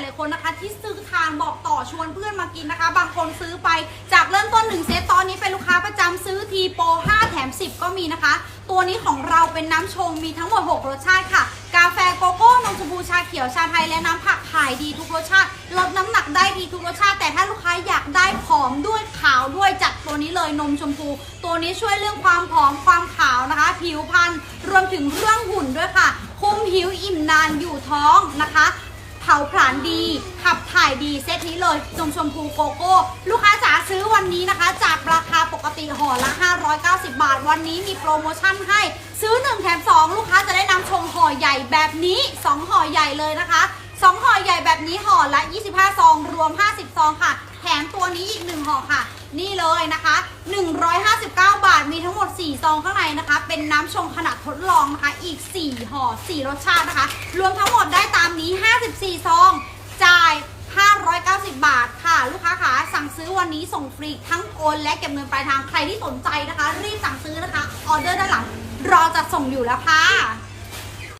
ลาหลายๆคนนะคะ ที่ซื้อทานบอกต่อชวนเพื่อนมากินนะคะ บางคนซื้อไปจากเริ่มต้น1เซตตอนนี้เป็นลูกค้าประจำซื้อทีโปร5แถม 10 ก็มีนะคะ ตัวนี้ของเราเป็นน้ำชงมีทั้งหมด 6 รสชาติค่ะ กาแฟโกโก้นมชมพูชาเขียวชาไทยและน้ำผักขายดีทุกรสชาติลดน้ำหนักได้ดีทุกรสชาติ แต่ถ้าลูกค้าอยากได้ผอมด้วยขาวด้วยจัดตัวนี้เลยนมชมพู ตัวนี้ช่วยเรื่องความผอมความขาวนะคะ ผิวพรรณรวมถึงเรื่องหุ่นด้วยค่ะคุมผิวอิ่มนานอยู่ท้องนะคะาผลาญดี ขับถ่ายดีเซตนี้เลยนมชมพูโกโก้ ลูกค้าจ๋าซื้อวันนี้นะคะ จากราคาปกติห่อละ 590 บาท วันนี้มีโปรโมชั่นให้ซื้อ 1 แถม 2 ลูกค้าจะได้นำชงห่อใหญ่แบบนี้ 2 ห่อใหญ่เลยนะคะ2ห่อใหญ่แบบนี้ห่อละ 25 ซอง รวม 50 ซองค่ะ แถมตัวนี้อีก 1ห่อค่ะ นี่เลยนะคะ 159 บาทมีทั้งหมด 4 ซองข้างในนะคะ เป็นน้ำชงขนาดทดลองนะคะ อีก 4ห่อ4 รสชาตินะคะ รวมทั้งหมดได้ตามนี้ 54 ซอง จ่าย 590 บาทค่ะ ลูกค้าขาสั่งซื้อวันนี้ส่งฟรีทั้งโอนและเก็บเงินปลายทางใครที่สนใจนะคะ รีบสั่งซื้อนะคะ ออเดอร์ด้านหลังรอจะส่งอยู่แล้วค่ะ